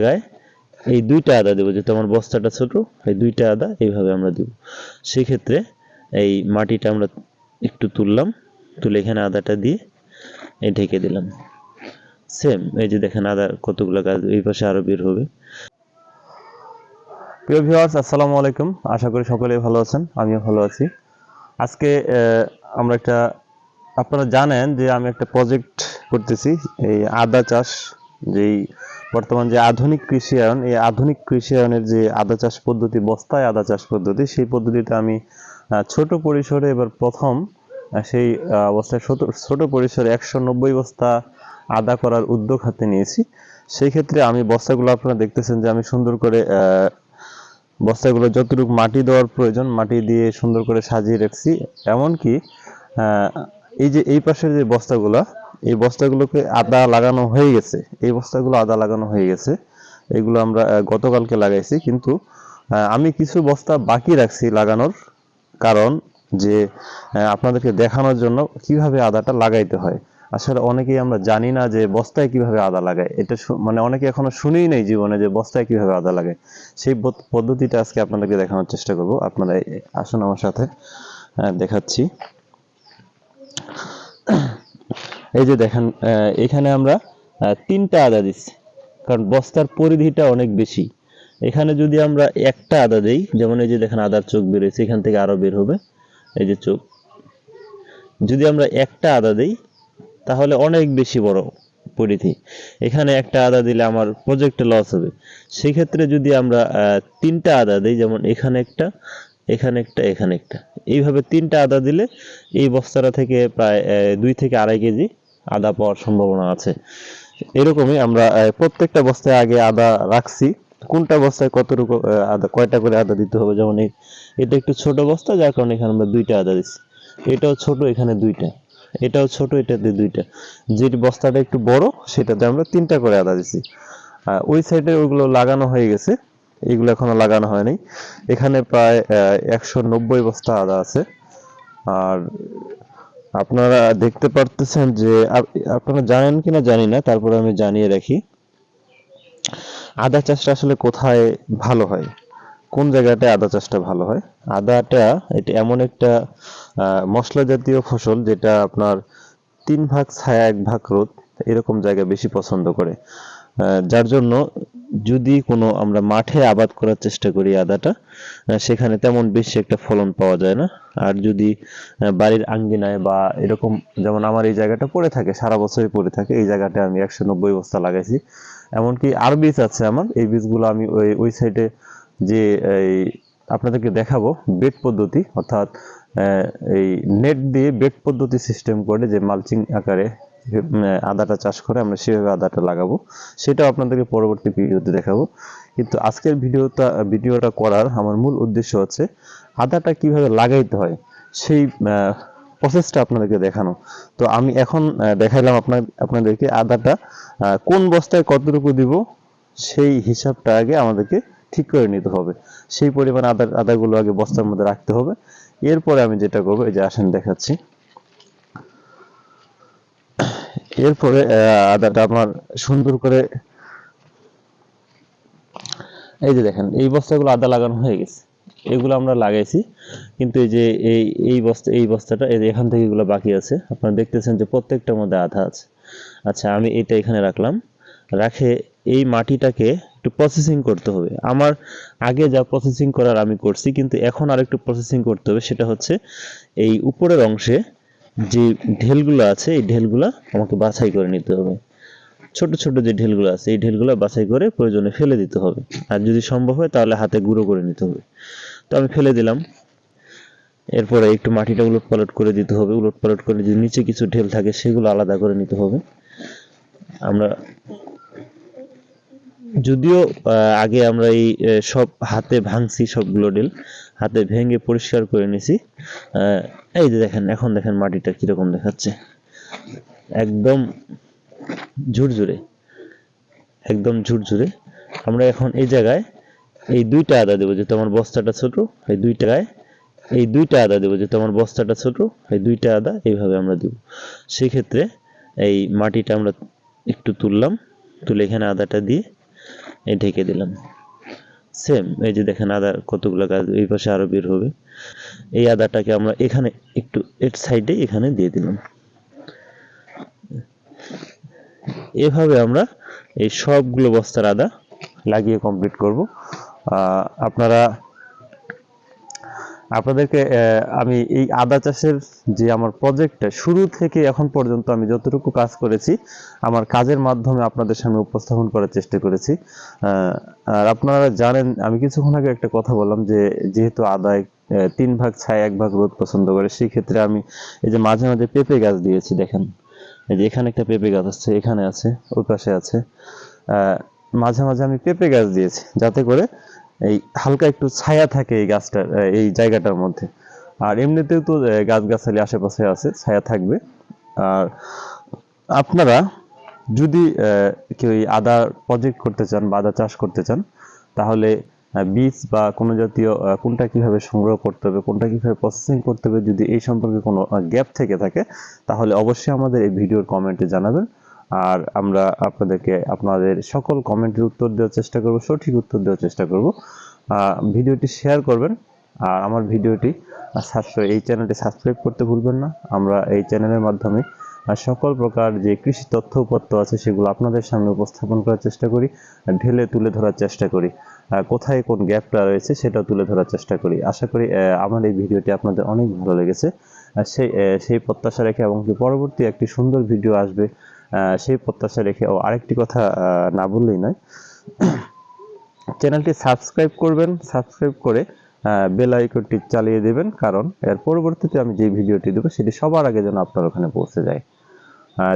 জায়গায় এই দুইটা আদা দেবো, যেহেতু আমার বস্তাটা ছোট, এই দুইটা আদা এইভাবে আমরা দেব। সেক্ষেত্রে এই মাটিটা আমরা একটু তুললাম, তুলে এখানে আদাটা দিয়ে এই ঢেকে দিলাম। সেম এই যে দেখেন আদার কতগুলো গাছ, এই পাশে আরও বের হবে। প্রিয় ভিউয়ার্স আসসালামু আলাইকুম। আশা করি সকলেই ভালো আছেন, আমিও ভালো আছি। আজকে আমরা একটা, আপনারা জানেন যে আমি একটা প্রজেক্ট করতেছি, এই আদা চাষ যেই বর্তমান যে আধুনিক কৃষিয়ায়ন এই আধুনিক কৃষিয়ায়নের যে আদা চাষ পদ্ধতি, বস্তায় আদা চাষ পদ্ধতি, সেই পদ্ধতিতে আমি ছোট পরিসরে এবার প্রথম সেই অবস্থায় ছোট পরিসরে একশো নব্বই বস্তা আদা করার উদ্যোগ হাতে নিয়েছি। সেই ক্ষেত্রে আমি বস্তাগুলো আপনারা দেখতেছেন যে আমি সুন্দর করে বস্তাগুলো যতটুকু মাটি দেওয়ার প্রয়োজন, মাটি দিয়ে সুন্দর করে সাজিয়ে রাখছি। এমনকি এই যে, এই পাশের যে বস্তাগুলো এই বস্তাগুলোকে আদা লাগানো হয়ে গেছে। এই বস্তাগুলো আদা লাগানো হয়ে গেছে। এগুলো আমরা গতকালকে লাগাইছি। কিন্তু আমি কিছু বস্তা বাকি রাখছি লাগানোর কারণ যে আপনাদেরকে দেখানোর জন্য কীভাবে আদাটা লাগাইতে হয়। আসলে অনেকেই আমরা জানি না যে বস্তায় কীভাবে আদা লাগায়। এটা মানে অনেকে এখনও শুনেই নেই জীবনে যে বস্তায় কীভাবে আদা লাগায় সেই পদ্ধতিটা আজকে আপনাদেরকে দেখানোর চেষ্টা করব। আপনারা আসুন আমার সাথে দেখাচ্ছি। এই যে দেখেন এখানে আমরা তিনটা আদা দিচ্ছি, কারণ বস্তার পরিধিটা অনেক বেশি। এখানে যদি আমরা একটা আদা দেই, যেমন এই যে দেখেন আদার চোখ বেরোয়েছে এখান থেকে আরও বের হবে, এই যে চোখ। যদি আমরা একটা আদা দেই, তাহলে অনেক বেশি বড় পরিধি। এখানে একটা আদা দিলে আমার প্রজেক্টে লস হবে। সেক্ষেত্রে যদি আমরা তিনটা আদা দিই, যেমন এখানে একটা এখানে একটা এখানে একটা, এইভাবে তিনটা আদা দিলে এই বস্তাটা থেকে প্রায় দুই থেকে আড়াই কেজি আদা পাওয়ার সম্ভাবনা আছে। এরকমই আমরা প্রত্যেকটা বস্তায় আগে আদা রাখছি। কোনটা বস্তায় কতটুকু আদা, কয়টা করে আদা দিতে হবে? যেমন এটা একটু ছোট বস্তা, যার কারণে এখানে আমরা দুইটা আদা দিচ্ছি। এটাও ছোট, এখানে দুইটা। এটাও ছোট, এটাতে দুইটা। যে বস্তাটা একটু বড়, সেটাতে আমরা তিনটা করে আদা দিছি আর ওই সাইডে ওইগুলো লাগানো হয়ে গেছে। এগুলো এখনও লাগানো হয়নি। এখানে প্রায় একশো নব্বই বস্তা আদা আছে। আর আপনারা দেখতে পারতেছেন যে আপনারা জানেন কিনা জানি না, তারপরে আমি জানিয়ে রাখি। আদা চাষটা আসলে কোথায় ভালো হয়? কোন জায়গাতে আদা চাষটা ভালো হয়? আদাটা এটা এমন একটা মশলা জাতীয় ফসল যেটা আপনার তিন ভাগ ছায়া, এক ভাগ রোদ, এরকম জায়গা বেশি পছন্দ করে। যার জন্য যদি কোনো আমরা মাঠে আবাদ করার চেষ্টা করি আদাটা সেখানে তেমন বেশি একটা ফলন পাওয়া যায় না। আর যদি বাড়ির আঙ্গিনায় বা এরকম যেমন আমার এই জায়গাটা পড়ে থাকে, সারা বছরই পড়ে থাকে, এই জায়গাটা আমি একশো নব্বই বস্তা লাগাইছি। এমনকি আর বীজ আছে আমার, এই বীজগুলো আমি ওই ওই সাইডে যে, এই আপনাদেরকে দেখাবো, বেড পদ্ধতি, অর্থাৎ এই নেট দিয়ে বেড পদ্ধতি সিস্টেম করে যে মালচিং আকারে আদাটা চাষ করে আমরা সেভাবে আদাটা লাগাবো। সেটাও আপনাদেরকে পরবর্তী ভিডিওতে দেখাবো। কিন্তু আজকের ভিডিওটা ভিডিওটা করার আমার মূল উদ্দেশ্য হচ্ছে আদাটা কীভাবে লাগাইতে হয়, সেই প্রসেসটা আপনাদেরকে দেখানো। তো আমি এখন দেখাইলাম আপনার, আপনাদেরকে আদাটা কোন বস্তায় কতটুকু দিব, সেই হিসাবটা আগে আমাদেরকে ঠিক করে নিতে হবে। সেই পরিমাণ আদা আদাগুলো আগে বস্তার মধ্যে রাখতে হবে। এরপরে আমি যেটা করব, এই যে আসেন দেখাচ্ছি। এরপরে আদাটা আমার সুন্দর করে এই যে দেখেন, এই বস্তাগুলো আদা লাগানো হয়ে গেছে। এগুলো আমরা লাগাইছি, কিন্তু এই যে এই এই বস্তা, এই বস্তাটা, এই এখান থেকে এগুলো বাকি আছে। আপনারা দেখতেছেন যে প্রত্যেকটার মধ্যে আধা আছে। আচ্ছা আমি এটা এখানে রাখলাম। রাখে, এই মাটিটাকে একটু প্রসেসিং করতে হবে। আমার আগে যা প্রসেসিং করার আমি করছি, কিন্তু এখন আর একটু প্রসেসিং করতে হবে, সেটা হচ্ছে এই উপরের অংশে যে ঢেলগুলো আছে, এই ঢেলগুলো আমাকে বাছাই করে নিতে হবে। ছোট ছোট যে ঢেলগুলো আছে, এই ঢেলগুলো বাছাই করে প্রয়োজনে ফেলে দিতে হবে। আর যদি সম্ভব হয়, তাহলে হাতে গুঁড়ো করে নিতে হবে। তো আমি ফেলে দিলাম। এরপরে একটু মাটিটা উলট পালট করে দিতে হবে। উলট পালট করে যদি নিচে কিছু ঢেল থাকে, সেগুলো আলাদা করে নিতে হবে। আমরা যদিও আগে আমরা এই সব হাতে ভাঙছি সবগুলো ডেল, হাতে ভেঙে পরিষ্কার করে নিছি। এই যে দেখেন, এখন দেখেন মাটিটা কীরকম দেখাচ্ছে। একদম ঝুরঝুরে একদম ঝুরঝুরে। আমরা এখন এই জায়গায় এই দুইটা আদা দেবো, যেহেতু আমার বস্তাটা ছোট, এই দুইটায় এই দুইটা আদা দেবো, যেহেতু আমার বস্তাটা ছোট, এই দুইটা আদা এইভাবে আমরা দেব। সেক্ষেত্রে এই মাটিটা আমরা একটু তুললাম, তুলে এখানে আদাটা দিয়ে এই ঢেকে দিলাম। সেম এই যে দেখেন আদার কতগুলো গাছ এই পাশে আরও বের হবে। এই আদাটাকে আমরা এখানে একটু এর সাইডে এখানে দিয়ে দিলাম। এভাবে আমরা এই সবগুলো বস্তার আদা লাগিয়ে কমপ্লিট করব। আপনারা আপনাদেরকে আমি এই আদা চাষের যে আমার প্রজেক্টটা শুরু থেকে এখন পর্যন্ত আমি যতটুকু কাজ করেছি, আমার কাজের মাধ্যমে আপনাদের সামনে উপস্থাপন করার চেষ্টা করেছি। আর আপনারা জানেন, আমি কিছুক্ষণ আগে একটা কথা বললাম যে, যেহেতু আদায় তিন ভাগ ছায় এক ভাগ রোদ পছন্দ করে সেই ক্ষেত্রে আমি এই যে মাঝে মাঝে পেঁপে গাছ দিয়েছি, দেখেন। এই যে এখানে একটা পেঁপে গাছ আছে, এখানে আছে, ওই পাশে আছে। মাঝে মাঝে আমি পেঁপে গাছ দিয়েছি, যাতে করে এই হালকা একটু ছায়া থাকে এই গাছটার এই জায়গাটার মধ্যে। আর এমনিতেও তো গাছ গাছালি আশেপাশে আছে, ছায়া থাকবে। আর আপনারা যদি কেউ এই আদার প্রজেক্ট করতে চান বা আদা চাষ করতে চান, তাহলে বীজ বা কোনো জাতীয় কোনটা কীভাবে সংগ্রহ করতে হবে, কোনটা কীভাবে প্রসেসিং করতে হবে, যদি এই সম্পর্কে কোনো গ্যাপ থেকে থাকে, তাহলে অবশ্যই আমাদের এই ভিডিওর কমেন্টে জানাবেন। আর আমরা আপনাদেরকে আপনাদের সকল কমেন্টের উত্তর দেওয়ার চেষ্টা করব, সঠিক উত্তর দেওয়ার চেষ্টা করব। ভিডিওটি শেয়ার করবেন আর আমার ভিডিওটি সাবস্ক্রাইব এই চ্যানেলটি সাবস্ক্রাইব করতে ভুলবেন না। আমরা এই চ্যানেলের মাধ্যমে সকল প্রকার যে কৃষি তথ্য উপাত্ত আছে সেগুলো আপনাদের সামনে উপস্থাপন করার চেষ্টা করি ঢেলে তুলে ধরার চেষ্টা করি। কোথায় কোন গ্যাপটা রয়েছে সেটাও তুলে ধরার চেষ্টা করি। আশা করি আমার এই ভিডিওটি আপনাদের অনেক ভালো লেগেছে। সেই সেই প্রত্যাশা রেখে এবং পরবর্তী একটি সুন্দর ভিডিও আসবে সেই প্রত্যাশা রেখে ও আরেকটি কথা না বললেই নয়। চ্যানেলটি সাবস্ক্রাইব করবেন, সাবস্ক্রাইব করে বেল আইকনটি চালিয়ে দেবেন, কারণ এর পরবর্তীতে আমি যে ভিডিওটি দেবো, সেটি সবার আগে যেন আপনার ওখানে পৌঁছে যায়।